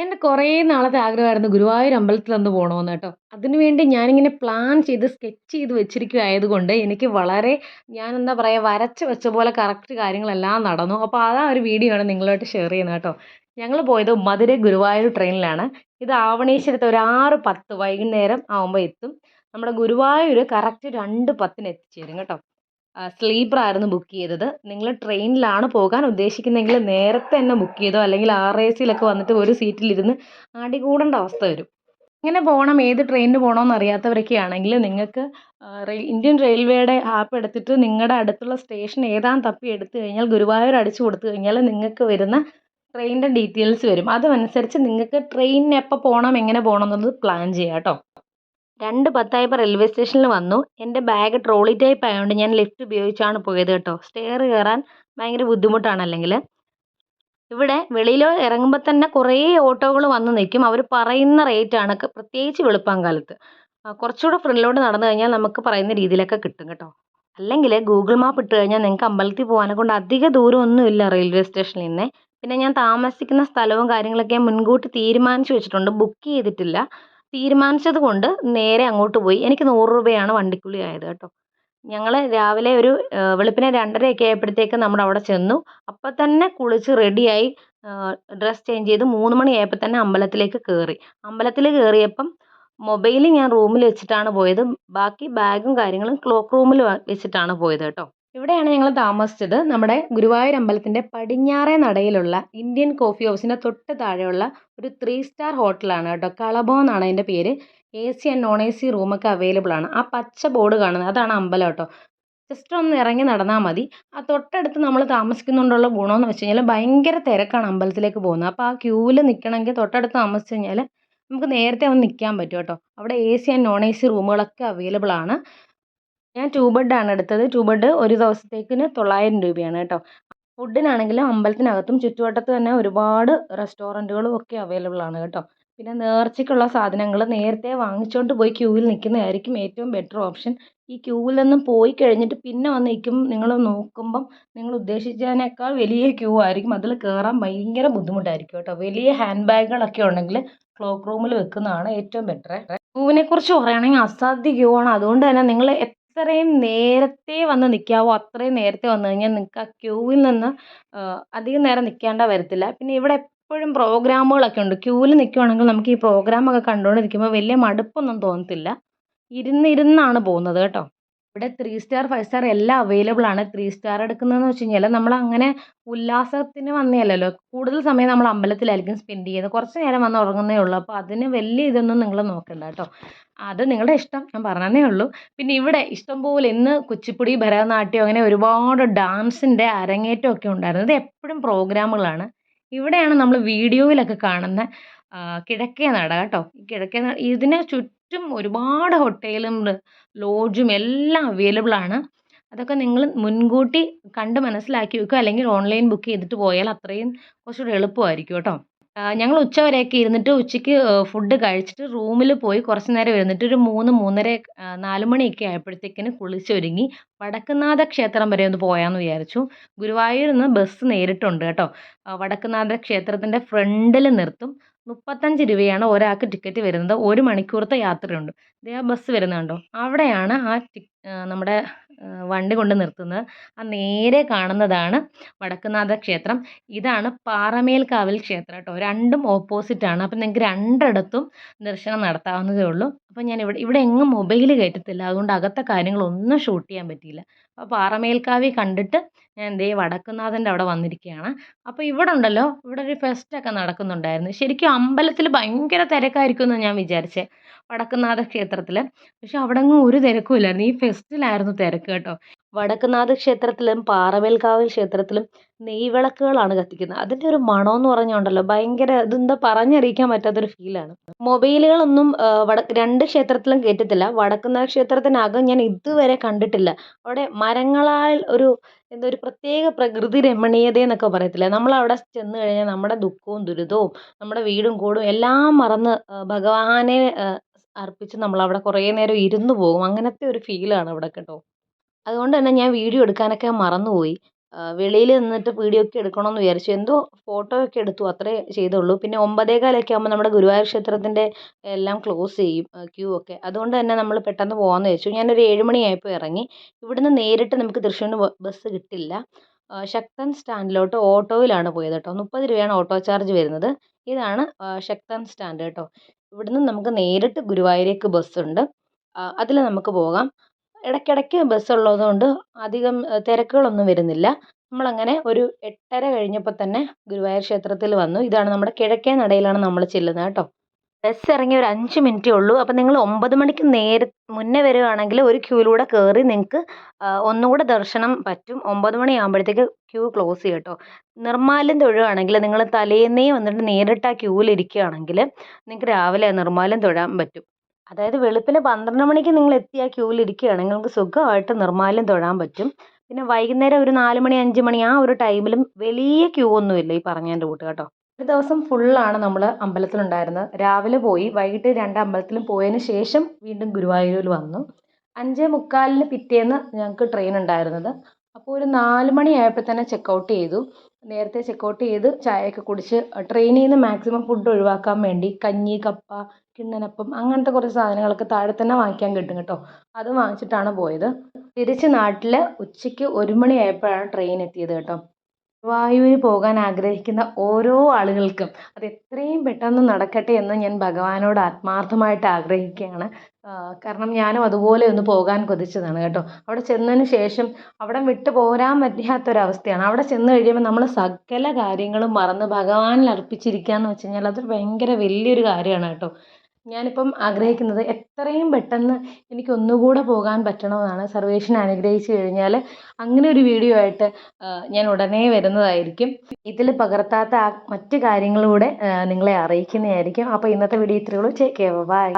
എന്റെ കുറേ നാളത്തെ ആഗ്രഹമായിരുന്നു ഗുരുവായൂർ അമ്പലത്തിൽ ഒന്ന് പോകണമെന്ന് കേട്ടോ. അതിനുവേണ്ടി ഞാനിങ്ങനെ പ്ലാൻ ചെയ്ത് സ്കെച്ച് ചെയ്ത് വെച്ചിരിക്കുകയായതുകൊണ്ട് എനിക്ക് വളരെ ഞാൻ എന്താ പറയുക വരച്ച് വെച്ച പോലെ കറക്റ്റ് കാര്യങ്ങളെല്ലാം നടന്നു. അപ്പോൾ അതാ ഒരു വീഡിയോ ആണ് നിങ്ങളുമായിട്ട് ഷെയർ ചെയ്യുന്നത് കേട്ടോ. ഞങ്ങൾ പോയത് മധുര ഗുരുവായൂർ ട്രെയിനിലാണ് ഇത് ആവണേശ്വരത്ത് ഒരു ആറ് പത്ത് വൈകുന്നേരം ആകുമ്പോൾ എത്തും. നമ്മുടെ ഗുരുവായൂർ കറക്റ്റ് രണ്ട് പത്തിന് എത്തിച്ചേരും കേട്ടോ. സ്ലീപ്പർ ആയിരുന്നു ബുക്ക് ചെയ്തത്. നിങ്ങൾ ട്രെയിനിലാണ് പോകാൻ ഉദ്ദേശിക്കുന്നതെങ്കിൽ നേരത്തെ തന്നെ ബുക്ക് ചെയ്തോ അല്ലെങ്കിൽ ആർ എ സിയിലൊക്കെ വന്നിട്ട് ഒരു സീറ്റിലിരുന്ന് അടികൂടേണ്ട അവസ്ഥ വരും. എങ്ങനെ പോകണം ഏത് ട്രെയിനിന് പോകണമെന്ന് അറിയാത്തവരൊക്കെ ആണെങ്കിൽ നിങ്ങൾക്ക് ഇന്ത്യൻ റെയിൽവേയുടെ ആപ്പ് എടുത്തിട്ട് നിങ്ങളുടെ അടുത്തുള്ള സ്റ്റേഷൻ ഏതാണെന്ന് തപ്പി എടുത്തു കഴിഞ്ഞാൽ ഗുരുവായൂർ അടിച്ചു കൊടുത്തു കഴിഞ്ഞാൽ നിങ്ങൾക്ക് വരുന്ന ട്രെയിനിന്റെ ഡീറ്റെയിൽസ് വരും. അതനുസരിച്ച് നിങ്ങൾക്ക് ട്രെയിനിന് എപ്പോൾ പോകണം എങ്ങനെ പോകണം എന്നുള്ളത് പ്ലാൻ ചെയ്യാം കേട്ടോ. രണ്ട് പത്തായപ്പോൾ റെയിൽവേ സ്റ്റേഷനിൽ വന്നു. എന്റെ ബാഗ് ട്രോളി ടൈപ്പ് ആയതുകൊണ്ട് ഞാൻ ലിഫ്റ്റ് ഉപയോഗിച്ചാണ് പോയത് കേട്ടോ. സ്റ്റെയർ കയറാൻ ഭയങ്കര ബുദ്ധിമുട്ടാണ് അല്ലെങ്കിൽ ഇവിടെ വെളിയിൽ ഇറങ്ങുമ്പോൾ തന്നെ കുറേ ഓട്ടോകൾ വന്ന് നിൽക്കും. അവർ പറയുന്ന റേറ്റാണ് പ്രത്യേകിച്ച് വെളുപ്പാങ്കാലത്ത് കുറച്ചുകൂടെ ഫ്രണ്ടിലോട്ട് നടന്നു കഴിഞ്ഞാൽ നമുക്ക് പറയുന്ന രീതിയിലൊക്കെ കിട്ടും കേട്ടോ. അല്ലെങ്കിൽ ഗൂഗിൾ മാപ്പ് ഇട്ട് കഴിഞ്ഞാൽ നിങ്ങൾക്ക് അമ്പലത്തിൽ പോകാനെ കൊണ്ട് അധിക ദൂരമൊന്നുമില്ല റെയിൽവേ സ്റ്റേഷനിൽ നിന്ന്. പിന്നെ ഞാൻ താമസിക്കുന്ന സ്ഥലവും കാര്യങ്ങളൊക്കെ മുൻകൂട്ടി തീരുമാനിച്ചു വെച്ചിട്ടുണ്ട്. ബുക്ക് ചെയ്തിട്ടില്ല. തീരുമാനിച്ചത് കൊണ്ട് നേരെ അങ്ങോട്ട് പോയി. എനിക്ക് നൂറ് രൂപയാണ് വണ്ടിക്കൂലി ആയത് കേട്ടോ. ഞങ്ങൾ രാവിലെ ഒരു വെളുപ്പിനെ രണ്ടരയൊക്കെ ആയപ്പോഴത്തേക്ക് നമ്മൾ അവിടെ ചെന്നു. അപ്പം തന്നെ കുളിച്ച് റെഡിയായി ഡ്രസ്സ് ചേഞ്ച് ചെയ്ത് മൂന്ന് മണിയായപ്പോൾ തന്നെ അമ്പലത്തിലേക്ക് കയറി അമ്പലത്തിൽ കയറിയപ്പം മൊബൈൽ ഞാൻ റൂമിൽ വെച്ചിട്ടാണ് പോയത്. ബാക്കി ബാഗും കാര്യങ്ങളും ക്ലോക്ക് റൂമിൽ വെച്ചിട്ടാണ് പോയത് കേട്ടോ. ഇവിടെയാണ് ഞങ്ങൾ താമസിച്ചത്. നമ്മുടെ ഗുരുവായൂർ അമ്പലത്തിന്റെ പടിഞ്ഞാറേ നടയിലുള്ള ഇന്ത്യൻ കോഫി ഹൗസിന്റെ തൊട്ട് താഴെയുള്ള ഒരു ത്രീ സ്റ്റാർ ഹോട്ടലാണ് കേട്ടോ. കളബോ എന്നാണ് അതിന്റെ പേര്. A C and non A C റൂമൊക്കെ അവൈലബിൾ ആണ്. ആ പച്ച ബോർഡ് കാണുന്നത്. അതാണ് അമ്പലം കേട്ടോ. ജസ്റ്റ് ഒന്ന് ഇറങ്ങി നടന്നാൽ മതി. ആ തൊട്ടടുത്ത് നമ്മൾ താമസിക്കുന്നുണ്ടുള്ള ഗുണമെന്ന് വെച്ച് കഴിഞ്ഞാൽ ഭയങ്കര തിരക്കാണ് അമ്പലത്തിലേക്ക് പോകുന്നത്. അപ്പോൾ ആ ക്യൂവിൽ നിൽക്കണമെങ്കിൽ തൊട്ടടുത്ത് താമസിച്ച് കഴിഞ്ഞാൽ നമുക്ക് നേരത്തെ ഒന്ന് നിൽക്കാൻ പറ്റും കേട്ടോ. അവിടെ A C and non A C റൂമുകളൊക്കെ available ആണ്. ഞാൻ ടൂ ബെഡാണ് എടുത്തത്. ടൂ ബെഡ് ഒരു ദിവസത്തേക്കിന് തൊള്ളായിരം രൂപയാണ് കേട്ടോ. ഫുഡിനാണെങ്കിലും അമ്പലത്തിനകത്തും ചുറ്റുവട്ടത്ത് തന്നെ ഒരുപാട് റെസ്റ്റോറന്റുകളും ഒക്കെ അവൈലബിൾ ആണ് കേട്ടോ. പിന്നെ നേർച്ചയ്ക്കുള്ള സാധനങ്ങൾ നേരത്തെ വാങ്ങിച്ചുകൊണ്ട് പോയി ക്യൂവിൽ നിൽക്കുന്നതായിരിക്കും ഏറ്റവും ബെറ്റർ ഓപ്ഷൻ ഈ ക്യൂവിൽ നിന്നും പോയി കഴിഞ്ഞിട്ട് പിന്നെ വന്ന് നിൽക്കും നിങ്ങൾ നോക്കുമ്പം നിങ്ങൾ ഉദ്ദേശിച്ചതിനേക്കാൾ വലിയ ക്യൂ ആയിരിക്കും. അതിൽ കയറാൻ ഭയങ്കര ബുദ്ധിമുട്ടായിരിക്കും കേട്ടോ. വലിയ ഹാൻഡ് ബാഗുകളൊക്കെ ഉണ്ടെങ്കിൽ ക്ലോക്ക് റൂമിൽ വെക്കുന്നതാണ് ഏറ്റവും ബെറ്റർ ക്യൂവിനെക്കുറിച്ച് പറയുകയാണെങ്കിൽ അസാധ്യ ക്യൂ ആണ്. അതുകൊണ്ട് തന്നെ നിങ്ങൾ എത്രയും നേരത്തെ വന്ന് നിൽക്കാവോ അത്രയും നേരത്തെ വന്നു കഴിഞ്ഞാൽ നിങ്ങൾക്ക് ആ ക്യൂവിൽ നിന്ന് അധികം നേരം നിൽക്കേണ്ട വരത്തില്ല. പിന്നെ ഇവിടെ എപ്പോഴും പ്രോഗ്രാമുകളൊക്കെ ഉണ്ട്. ക്യൂവിൽ നിൽക്കുവാണെങ്കിൽ നമുക്ക് ഈ പ്രോഗ്രാമൊക്കെ കണ്ടുകൊണ്ടിരിക്കുമ്പോൾ വലിയ മടുപ്പൊന്നും തോന്നത്തില്ല. ഇരുന്നിരുന്നാണ് പോകുന്നത് കേട്ടോ. ഇവിടെ ത്രീ സ്റ്റാർ ഫൈവ് സ്റ്റാർ എല്ലാം അവൈലബിൾ ആണ്. ത്രീ സ്റ്റാർ എടുക്കുന്നതെന്ന് വെച്ച് കഴിഞ്ഞാൽ നമ്മൾ അങ്ങനെ ഉല്ലാസത്തിന് വന്നതല്ലല്ലോ കൂടുതൽ സമയം നമ്മൾ അമ്പലത്തിലായിരിക്കും സ്പെൻഡ് ചെയ്യുന്നത്. കുറച്ച് നേരം വന്ന് ഉറങ്ങുന്നേ ഉള്ളൂ. അപ്പോൾ അതിന് വലിയ ഇതൊന്നും നിങ്ങൾ നോക്കണ്ട കേട്ടോ. അത് നിങ്ങളുടെ ഇഷ്ടം. ഞാൻ പറഞ്ഞതേ ഉള്ളൂ. പിന്നെ ഇവിടെ ഇഷ്ടംപോലെ ഇന്ന് കുച്ചിപ്പുടി ഭരതനാട്യം അങ്ങനെ ഒരുപാട് ഡാൻസിന്റെ അരങ്ങേറ്റമൊക്കെ ഉണ്ടായിരുന്നു. ഇത് എപ്പോഴും പ്രോഗ്രാമുകളാണ് ഇവിടെയാണ് നമ്മൾ വീഡിയോയിലൊക്കെ കാണുന്ന കിഴക്കേ നട കേട്ടോ. ഈ കിഴക്കേ നട ഇതിനെ ചുറ്റും ഒരുപാട് ഹോട്ടലും ലോഡ്ജും എല്ലാം അവൈലബിൾ ആണ്. അതൊക്കെ നിങ്ങൾ മുൻകൂട്ടി കണ്ട് മനസ്സിലാക്കി വെക്കുക. അല്ലെങ്കിൽ ഓൺലൈൻ ബുക്ക് ചെയ്തിട്ട് പോയാൽ അത്രയും കുറച്ചുകൂടി എളുപ്പമായിരിക്കും കേട്ടോ. ഞങ്ങൾ ഉച്ച വരെയൊക്കെ ഇരുന്നിട്ട് ഉച്ചയ്ക്ക് ഫുഡ് കഴിച്ചിട്ട് റൂമിൽ പോയി കുറച്ച് നേരം ഇരുന്നിട്ട് ഒരു മൂന്ന് മൂന്നര നാല് മണിയൊക്കെ ആയപ്പോഴത്തേക്കിന് കുളിച്ചൊരുങ്ങി. വടക്കുന്നാഥ ക്ഷേത്രം വരെ ഒന്ന് പോയാന്ന് വിചാരിച്ചു. ഗുരുവായൂരിൽ നിന്ന് ബസ് നേരിട്ടുണ്ട് കേട്ടോ. വടക്കുന്നാഥ ക്ഷേത്രത്തിന്റെ ഫ്രണ്ടിൽ നിർത്തും. മുപ്പത്തഞ്ച് രൂപയാണ് ഒരാൾക്ക് ടിക്കറ്റ് വരുന്നത്. ഒരു മണിക്കൂറത്തെ യാത്രയുണ്ട്. ദേ ആ ബസ് വരുന്നുണ്ടോ? അവിടെയാണ് ആ നമ്മുടെ വണ്ടി കൊണ്ട് നിർത്തുന്നത്. ആ നേരെ കാണുന്നതാണ് വടക്കുന്നാഥ ക്ഷേത്രം. ഇതാണ് പാറമേൽക്കാവിൽ ക്ഷേത്രം കേട്ടോ. രണ്ടും ഓപ്പോസിറ്റ് ആണ്. അപ്പം നിങ്ങൾക്ക് രണ്ടിടത്തും ദർശനം നടത്താവുന്നതേ ഉള്ളൂ. അപ്പോൾ ഞാൻ ഇവിടെ ഇവിടെ എങ്ങും മൊബൈൽ കയറ്റത്തില്ല. അതുകൊണ്ട് അകത്തെ കാര്യങ്ങളൊന്നും ഷൂട്ട് ചെയ്യാൻ പറ്റിയില്ല. അപ്പോൾ പാറമേൽക്കാവി കണ്ടിട്ട് ഞാൻ ദേ വടക്കുംനാഥന്റെ അവിടെ വന്നിരിക്കുകയാണ്. അപ്പോൾ ഇവിടെ ഉണ്ടല്ലോ ഇവിടെ ഒരു ഫെസ്റ്റൊക്കെ നടക്കുന്നുണ്ടായിരുന്നു. ശരിക്കും അമ്പലത്തിൽ ഭയങ്കര തിരക്കായിരിക്കും എന്ന് ഞാൻ വിചാരിച്ചേ. വടക്കുംനാഥ ക്ഷേത്രത്തിൽ പക്ഷെ അവിടെ അങ്ങ് ഒരു തിരക്കും ഇല്ലായിരുന്നു. ഈ ഫെസ്റ്റിലായിരുന്നു തിരക്ക് കേട്ടോ. വടക്കുംനാഥ ക്ഷേത്രത്തിലും പാറമേൽക്കാവ് ക്ഷേത്രത്തിലും നെയ്വിളക്കുകളാണ് കത്തിക്കുന്നത്. അതിന്റെ ഒരു മണമെന്ന് പറഞ്ഞുണ്ടല്ലോ. ഭയങ്കര ഇതെന്താ പറഞ്ഞറിയിക്കാൻ പറ്റാത്തൊരു ഫീലാണ്. മൊബൈലുകളൊന്നും വട രണ്ട് ക്ഷേത്രത്തിലും കയറ്റത്തില്ല വടക്കുംനാഥ ക്ഷേത്രത്തിനകം ഞാൻ ഇതുവരെ കണ്ടിട്ടില്ല. അവിടെ മരങ്ങളാൽ ഒരു എന്താ ഒരു പ്രത്യേക പ്രകൃതി രമണീയത എന്നൊക്കെ പറയത്തില്ലേ? നമ്മളവിടെ ചെന്ന് കഴിഞ്ഞാൽ നമ്മുടെ ദുഃഖവും ദുരിതവും നമ്മുടെ വീടും കൂടും എല്ലാം മറന്ന് ഭഗവാനെ അർപ്പിച്ച് നമ്മൾ അവിടെ കുറേ നേരം ഇരുന്ന് പോകും അങ്ങനത്തെ ഒരു ഫീലാണ് അവിടെ കേട്ടോ. അതുകൊണ്ട് തന്നെ ഞാൻ വീഡിയോ എടുക്കാനൊക്കെ മറന്നുപോയി. വെളിയിൽ നിന്നിട്ട് വീഡിയോ ഒക്കെ എടുക്കണമെന്ന് വിചാരിച്ചു. എന്തോ ഫോട്ടോ ഒക്കെ എടുത്തു അത്രേ ചെയ്തുള്ളൂ. പിന്നെ ഒമ്പതേകാലൊക്കെ ആകുമ്പോൾ നമ്മുടെ ഗുരുവായൂർ ക്ഷേത്രത്തിന്റെ എല്ലാം ക്ലോസ് ചെയ്യും ക്യൂ ഒക്കെ. അതുകൊണ്ട് തന്നെ നമ്മൾ പെട്ടെന്ന് പോകാമെന്ന് വിചാരിച്ചു. ഞാനൊരു ഏഴുമണിയായപ്പോൾ ഇറങ്ങി. ഇവിടുന്ന് നേരിട്ട് നമുക്ക് തൃശ്ശൂരിന് ബസ് കിട്ടില്ല. ശക്തൻ സ്റ്റാൻഡിലോട്ട് ഓട്ടോയിലാണ് പോയത് കേട്ടോ. മുപ്പത് രൂപയാണ് ഓട്ടോ ചാർജ് വരുന്നത്. ഇതാണ് ശക്തൻ സ്റ്റാൻഡ് കേട്ടോ. ഇവിടുന്ന് നമുക്ക് നേരിട്ട് ഗുരുവായൂരേക്ക് ബസ്സുണ്ട് അതിൽ നമുക്ക് പോകാം. ഇടയ്ക്കിടയ്ക്ക് ബസ് ഉള്ളതുകൊണ്ട് അധികം തിരക്കുകളൊന്നും വരുന്നില്ല. നമ്മളങ്ങനെ ഒരു എട്ടര കഴിഞ്ഞപ്പോൾ തന്നെ ഗുരുവായൂർ ക്ഷേത്രത്തിൽ വന്നു. ഇതാണ് നമ്മുടെ കിഴക്കേ നടയിലാണ് നമ്മൾ ചെല്ലുന്നത് കേട്ടോ. ബസ് ഇറങ്ങി ഒരു അഞ്ച് മിനിറ്റേ ഉള്ളൂ. അപ്പോൾ നിങ്ങൾ ഒമ്പത് മണിക്ക് നേരെ മുന്നേ വരികയാണെങ്കിൽ ഒരു ക്യൂവിലൂടെ കയറി നിങ്ങൾക്ക് ഒന്നുകൂടെ ദർശനം പറ്റും. ഒമ്പത് മണിയാകുമ്പോഴത്തേക്ക് ക്യൂ ക്ലോസ് ചെയ്യും കേട്ടോ നിർമ്മാല്യം തൊഴുകയാണെങ്കിൽ നിങ്ങൾ തലേന്നേ വന്നിട്ട് നേരിട്ട് ആ ക്യൂവിൽ ഇരിക്കുകയാണെങ്കിൽ നിങ്ങൾക്ക് രാവിലെ നിർമ്മാല്യം തൊഴാൻ പറ്റും. അതായത് വെളുപ്പിന് പന്ത്രണ്ട് മണിക്ക് നിങ്ങൾ എത്തി ആ ക്യൂവിൽ ഇരിക്കുകയാണെങ്കിൽ നിങ്ങൾക്ക് സുഖമായിട്ട് നിർമ്മാല്യം തൊഴാൻ പറ്റും. പിന്നെ വൈകുന്നേരം ഒരു നാല് മണി അഞ്ച് മണി ആ ഒരു ടൈമിലും വലിയ ക്യൂ ഒന്നുമില്ല ഈ പറഞ്ഞതിന്റെ കൂട്ട് കേട്ടോ. ഒരു ദിവസം ഫുള്ളാണ് നമ്മൾ അമ്പലത്തിലുണ്ടായിരുന്നത്. രാവിലെ പോയി വൈകിട്ട് രണ്ട് അമ്പലത്തിലും പോയതിന് ശേഷം വീണ്ടും ഗുരുവായൂരിൽ വന്നു. അഞ്ചേ മുക്കാലിന് പിറ്റേന്ന് ഞങ്ങൾക്ക് ട്രെയിൻ ഉണ്ടായിരുന്നത്. അപ്പോൾ ഒരു നാല് മണിയായപ്പോൾ തന്നെ ചെക്കൗട്ട് ചെയ്തു. നേരത്തെ ചെക്കൗട്ട് ചെയ്ത് ചായയൊക്കെ കുടിച്ച് ട്രെയിനിൽ നിന്ന് മാക്സിമം ഫുഡ് ഒഴിവാക്കാൻ വേണ്ടി കഞ്ഞി കപ്പ കിണ്ണനപ്പം അങ്ങനത്തെ കുറച്ച് സാധനങ്ങളൊക്കെ താഴെ തന്നെ വാങ്ങിക്കാൻ കിട്ടും കേട്ടോ. അത് വാങ്ങിച്ചിട്ടാണ് പോയത്. തിരിച്ച് നാട്ടിൽ ഉച്ചയ്ക്ക് ഒരു മണിയായപ്പോഴാണ് ട്രെയിൻ എത്തിയത് കേട്ടോ. ഗുരുവായൂർ പോകാൻ ആഗ്രഹിക്കുന്ന ഓരോ ആളുകൾക്കും അത് എത്രയും പെട്ടെന്ന് നടക്കട്ടെ എന്ന് ഞാൻ ഭഗവാനോട് ആത്മാർത്ഥമായിട്ട് ആഗ്രഹിക്കുകയാണ്. കാരണം ഞാനും അതുപോലെ ഒന്ന് പോകാൻ കൊതിച്ചതാണ് കേട്ടോ. അവിടെ ചെന്നതിന് ശേഷം അവിടം വിട്ടു പോരാൻ പറ്റാത്തൊരവസ്ഥയാണ്. അവിടെ ചെന്ന് കഴിയുമ്പോൾ നമ്മൾ സകല കാര്യങ്ങളും മറന്ന് ഭഗവാനിൽ അർപ്പിച്ചിരിക്കുക എന്ന് വെച്ച് കഴിഞ്ഞാൽ അതൊരു ഭയങ്കര വലിയൊരു കാര്യമാണ് കേട്ടോ. ഞാനിപ്പം ആഗ്രഹിക്കുന്നത് എത്രയും പെട്ടെന്ന് എനിക്ക് ഒന്നുകൂടെ പോകാൻ പറ്റണമെന്നാണ്. സർവേഷൻ അനുഗ്രഹിച്ചു കഴിഞ്ഞാൽ അങ്ങനെ ഒരു വീഡിയോ ആയിട്ട് ഞാൻ ഉടനെ വരുന്നതായിരിക്കും. ഇതിൽ പകർത്താത്ത മറ്റു കാര്യങ്ങളൂടെ നിങ്ങളെ അറിയിക്കുന്നതായിരിക്കും. അപ്പോൾ ഇന്നത്തെ വീഡിയോ ഇത്രയേ ഉള്ളൂ. Take by